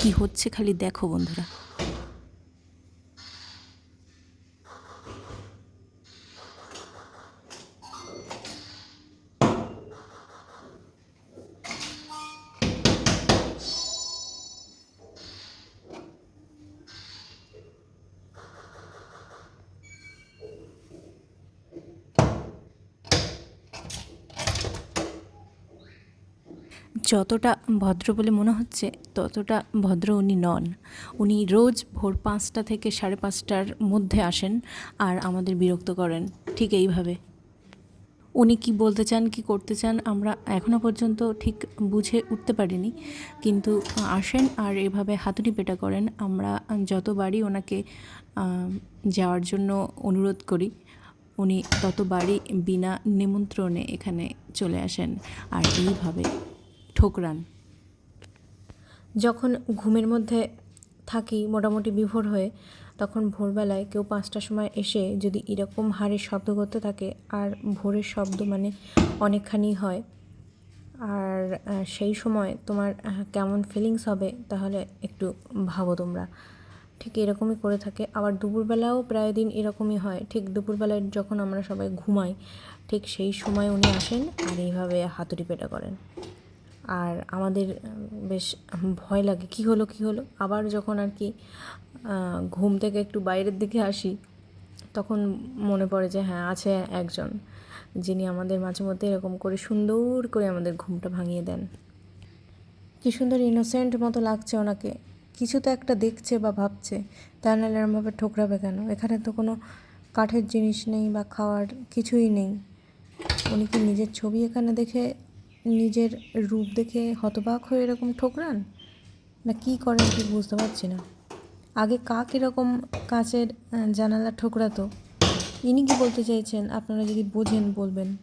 কি হচ্ছে খালি দেখো বন্ধুরা। যতটা ভদ্র বলে মনে হচ্ছে, ততটা ভদ্র উনি নন। উনি রোজ ভোর পাঁচটা থেকে সাড়ে পাঁচটার মধ্যে আসেন আর আমাদের বিরক্ত করেন, ঠিক এইভাবে। উনি কি বলতে চান, কি করতে চান, আমরা এখনও পর্যন্ত ঠিক বুঝে উঠতে পারিনি। কিন্তু আসেন আর এভাবে হাতুড়ি পেটা করেন, আমরা যতবারই ওনাকে যাওয়ার জন্য অনুরোধ করি, উনি ততবারই বিনা নিমন্ত্রণে এখানে চলে আসেন। আর এইভাবে ঠোকরান। যখন ঘুমের মধ্যে থাকি মোটামুটি বিভোর হয়ে, তখন ভোরবেলায় কেউ পাঁচটার সময় এসে যদি এরকম হারে শব্দ করতে থাকে, আর ভোরের শব্দ মানে অনেকখানি হয়, আর সেই সময় তোমার কেমন ফিলিংস হবে তাহলে একটু ভাবো তোমরা। ঠিক এরকমই করে থাকে। আবার দুপুরবেলাও প্রায় দিন এরকমই হয়। ঠিক দুপুরবেলায় যখন আমরা সবাই ঘুমাই, ঠিক সেই সময় উনি আসেন আর এইভাবে হাতুড়ি পেটা করেন। আর আমাদের বেশ ভয় লাগে, কি হলো কি হলো? আবার যখন আর কি ঘুম থেকে একটু বাইরের দিকে আসি, তখন মনে পড়ে যে হ্যাঁ আছে একজন যিনি আমাদের মাঝে মধ্যে এরকম করে সুন্দর করে আমাদের ঘুমটা ভাঙিয়ে দেন। কি সুন্দর ইনোসেন্ট মতো লাগছে ওনাকে। কিছু তো একটা দেখছে বা ভাবছে তা নাহলে এরমভাবে ঠোকরাবে কেন? এখানে তো কোনো কাঠের জিনিস নেই বা খাওয়ার কিছুই নেই। উনি কি নিজের ছবি এখানে দেখে নিজের রূপ দেখে হতবাক হয়ে এরকম ঠোকরান? না কী করেন কি বুঝতে পারছি না। আগে কাক এরকম কাঁচের জানালা ঠোকরাতো? ইনি কি বলতে চাইছেন? আপনারা যদি বোঝেন, বলবেন।